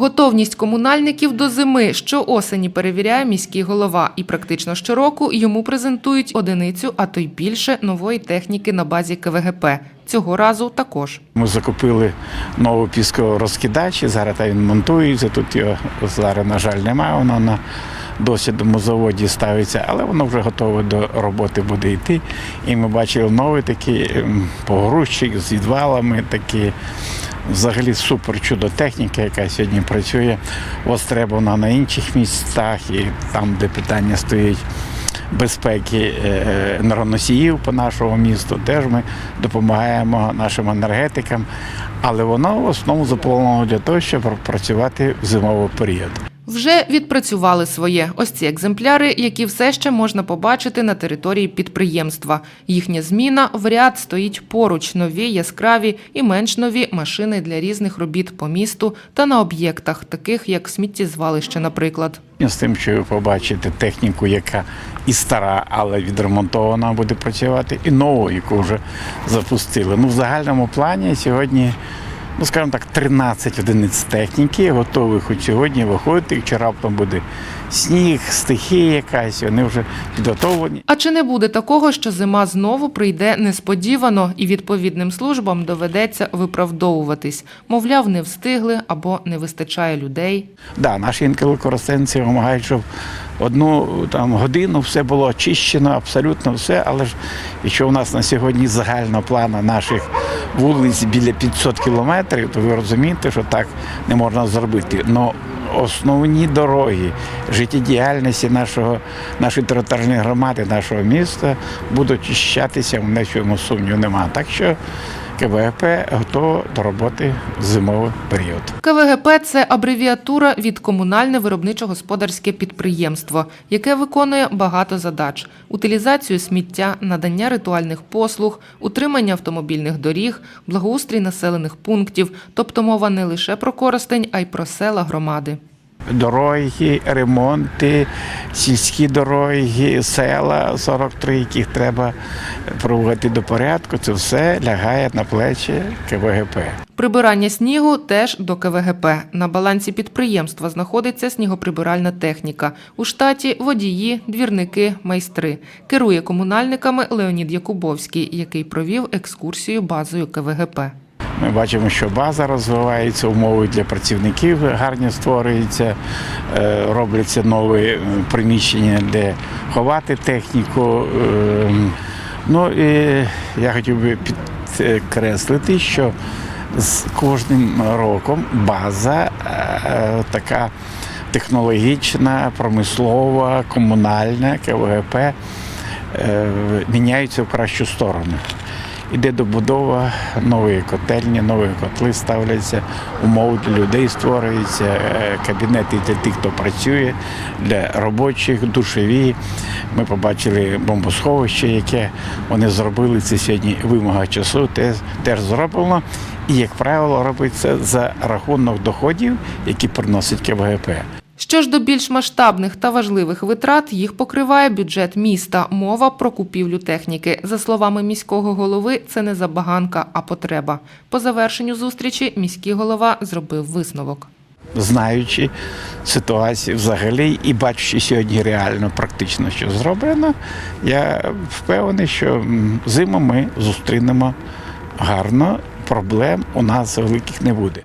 Готовність комунальників до зими щоосені перевіряє міський голова, і практично щороку йому презентують одиницю, а то й більше нової техніки на базі КВГП. Цього разу також. Ми закупили нову піскову розкидач, зараз він монтується. Тут його зараз, на жаль, немає. Воно на досвідному заводі ставиться, але воно вже готове до роботи буде йти. І ми бачили новий такий ем, погрузчик з відвалами, такі взагалі супер чудо техніка, яка сьогодні працює. Востребована на інших містах і там, де питання стоїть безпеки е, енергоносіїв по нашому місту. Теж ми допомагаємо нашим енергетикам, але воно в основному заповнено для того, щоб працювати в зимовий період. Вже відпрацювали своє. Ось ці екземпляри, які все ще можна побачити на території підприємства. Їхня зміна в ряд стоїть поруч нові, яскраві і менш нові машини для різних робіт по місту та на об'єктах, таких як сміттєзвалище, наприклад. З тим, що ви побачите техніку, яка і стара, але відремонтована буде працювати, і нову, яку вже запустили. Ну, в загальному плані сьогодні, ну скажімо так, 13 одиниць техніки готові хоч сьогодні виходити, якщо раптом буде сніг, стихія якась, вони вже підготовлені. А чи не буде такого, що зима знову прийде несподівано і відповідним службам доведеться виправдовуватись? Мовляв, не встигли або не вистачає людей. Да, наші інколи користенці вимагають, щоб одну там годину все було очищено, абсолютно все. Але ж якщо у нас на сьогодні загальна плана наших вулиць біля 500 кілометрів, то ви розумієте, що так не можна зробити. Но основні дороги життєдіяльності нашого, нашої територіальної громади, нашого міста будуть чищатися, в нечому сумніву немає. Так що КВГП готово до роботи в зимовий період. КВГП – це абревіатура від комунальне виробничо-господарське підприємство, яке виконує багато задач: утилізацію сміття, надання ритуальних послуг, утримання автомобільних доріг, благоустрій населених пунктів. Тобто мова не лише про Коростень, а й про села громади. Дороги, ремонти, сільські дороги, села 43, яких треба проводити до порядку. Це все лягає на плечі КВГП. Прибирання снігу теж до КВГП. На балансі підприємства знаходиться снігоприбиральна техніка. У штаті водії, двірники, майстри. Керує комунальниками Леонід Якубовський, який провів екскурсію базою КВГП. Ми бачимо, що база розвивається, умови для працівників гарні створюються, е, робляться нові е, приміщення, де ховати техніку. Е, Ну і я хотів би підкреслити, що з кожним роком база е, така технологічна, промислова, комунальна КВГП міняються в кращу сторону. Іде добудова нової котельні, нові котли ставляться, умови для людей створюються, е, кабінети для тих, хто працює, для робочих, душові. Ми побачили бомбосховище, яке вони зробили. Це сьогодні вимога часу, теж, теж зроблено. І, як правило, робиться за рахунок доходів, які приносить КВГП. Що ж до більш масштабних та важливих витрат, їх покриває бюджет міста. Мова про купівлю техніки. За словами міського голови, це не забаганка, а потреба. По завершенню зустрічі міський голова зробив висновок. знаючи ситуацію взагалі і бачачи сьогодні реально практично, що зроблено, я впевнений, що зиму ми зустрінемо гарно, проблем у нас великих не буде.